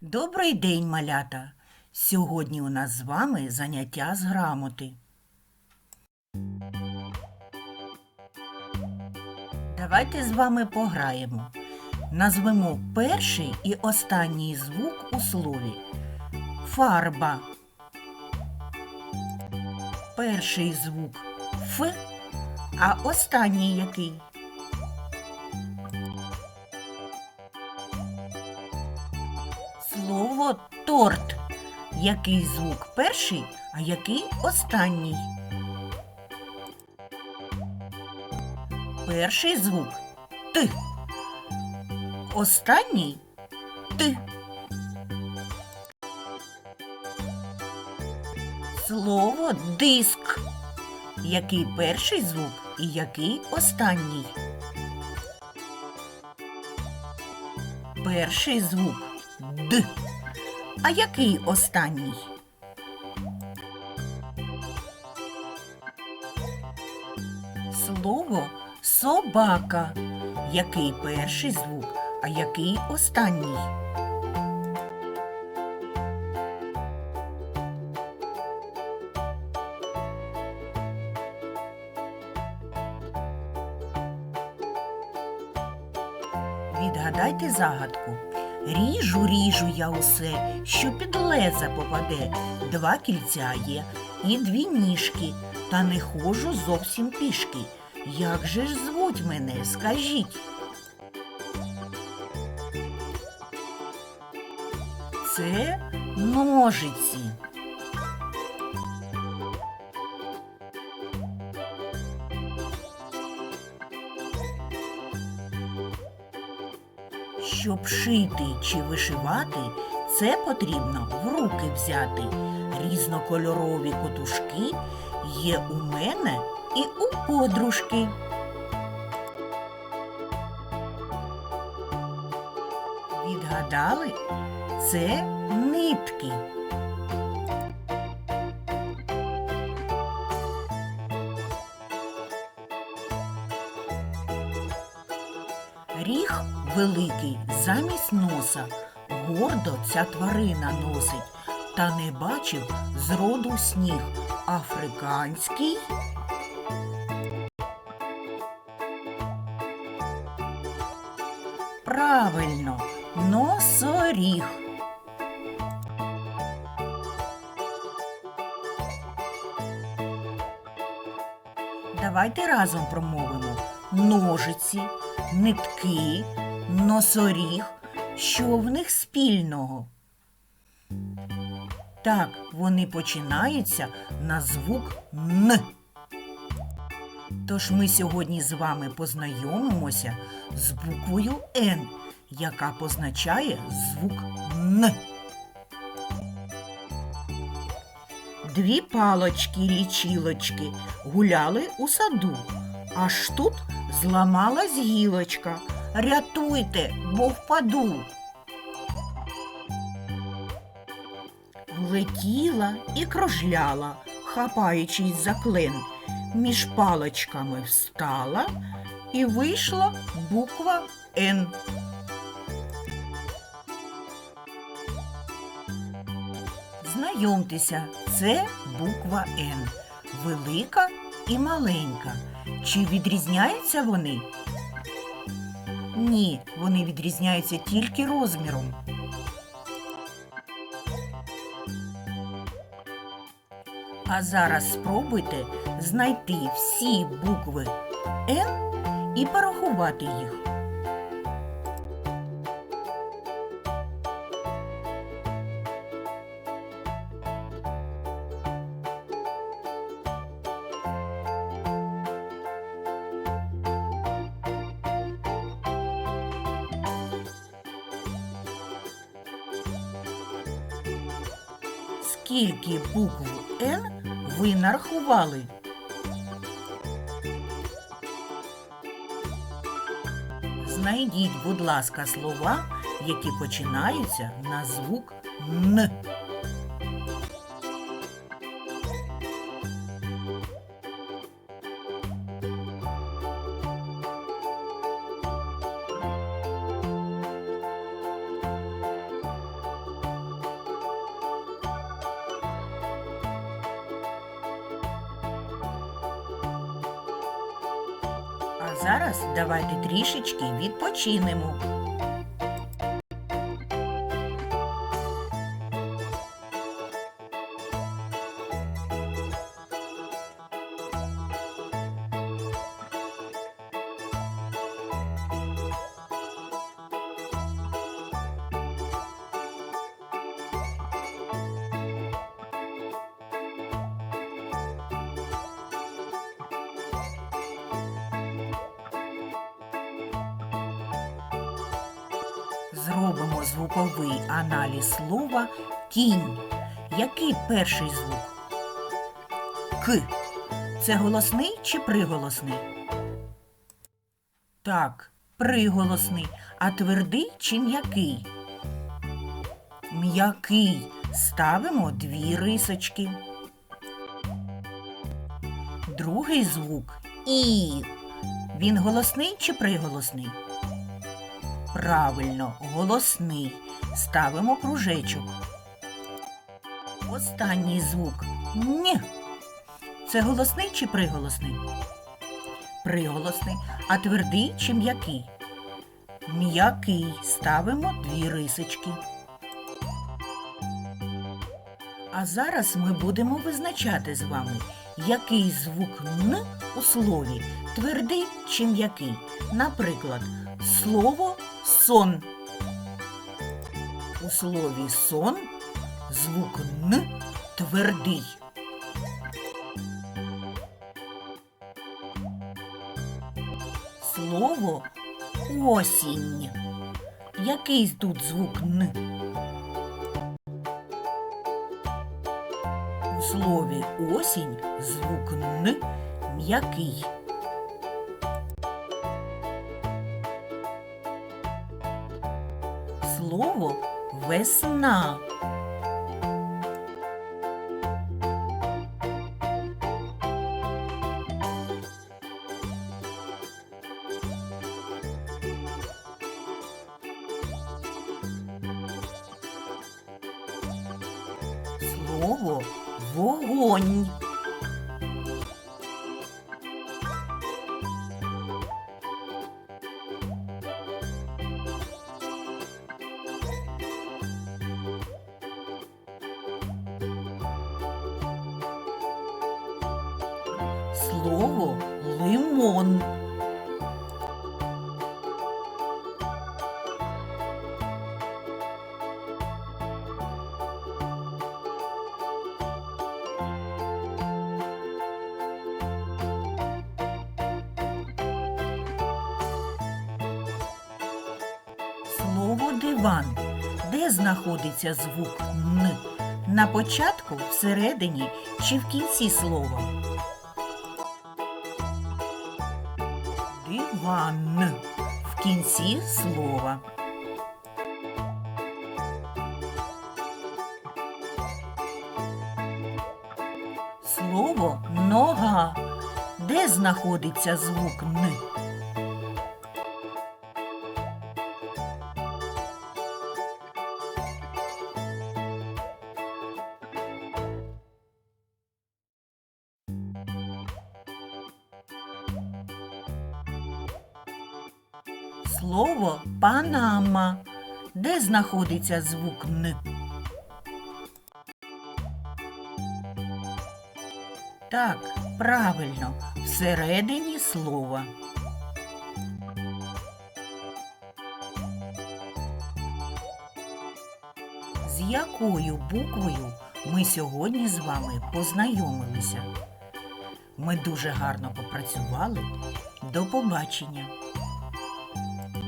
Добрий день, малята! Сьогодні у нас з вами заняття з грамоти. Давайте з вами пограємо. Назвемо перший і останній звук у слові. Фарба. Перший звук Ф, а останній який? Торт. Який звук перший, а який останній? Перший звук Т. Останній Т. Слово диск. Який перший звук і який останній? Перший звук Д. А який останній? Слово собака. Який перший звук, а який останній? Відгадайте загадку. Ріжу, ріжу я усе, що під леза попаде. Два кільця є і дві ніжки, та не ходжу зовсім пішки. Як же ж звуть мене, скажіть? Це ножиці. Щоб шити чи вишивати, це потрібно в руки взяти. Різнокольорові котушки є у мене і у подружки. Відгадали? Це нитки. Ріг великий замість носа, гордо ця тварина носить, та не бачив зроду сніг африканський. Правильно, носоріг. Давайте разом промовимо ножиці, нитки, носоріг. Що в них спільного? Так, вони починаються на звук Н. Тож ми сьогодні з вами познайомимося з буквою Н, яка позначає звук Н. Дві палочки лічилочки гуляли у саду. Аж тут зламалась гілочка. Рятуйте, бо впаду. Летіла і кружляла, хапаючись за клин. Між палочками встала і вийшла буква Н. Знайомтеся, це буква Н. Велика і маленька. Чи відрізняються вони? Ні, вони відрізняються тільки розміром. А зараз спробуйте знайти всі букви Н і порахувати їх. Скільки букв Н ви нарахували? Знайдіть, будь ласка, слова, які починаються на звук Н. зараз давайте трішечки відпочинемо. Зробимо звуковий аналіз слова тінь. Який перший звук? К. Це голосний чи приголосний? Так, приголосний. А твердий чи м'який? М'який. Ставимо дві рисочки. Другий звук І. Він голосний чи приголосний? Правильно, голосний. Ставимо кружечок. Останній звук Н. Це голосний чи приголосний? Приголосний. А твердий чи м'який? М'який. Ставимо дві рисочки. А зараз ми будемо визначати з вами, який звук Н у слові твердий чи м'який. Наприклад, слово сон. У слові сон звук Н твердий. Слово осінь. Який тут звук Н? У слові осінь звук Н м'який. Слово весна. Слово вогонь. Слово лимон. Слово диван. Де знаходиться звук Н? На початку, всередині чи в кінці слова? Диван. В кінці слова. Слово нога. Де знаходиться звук Н? Слово Панама. Де знаходиться звук Н? Так, правильно, всередині слова. З якою буквою ми сьогодні з вами познайомилися? Ми дуже гарно попрацювали. До побачення!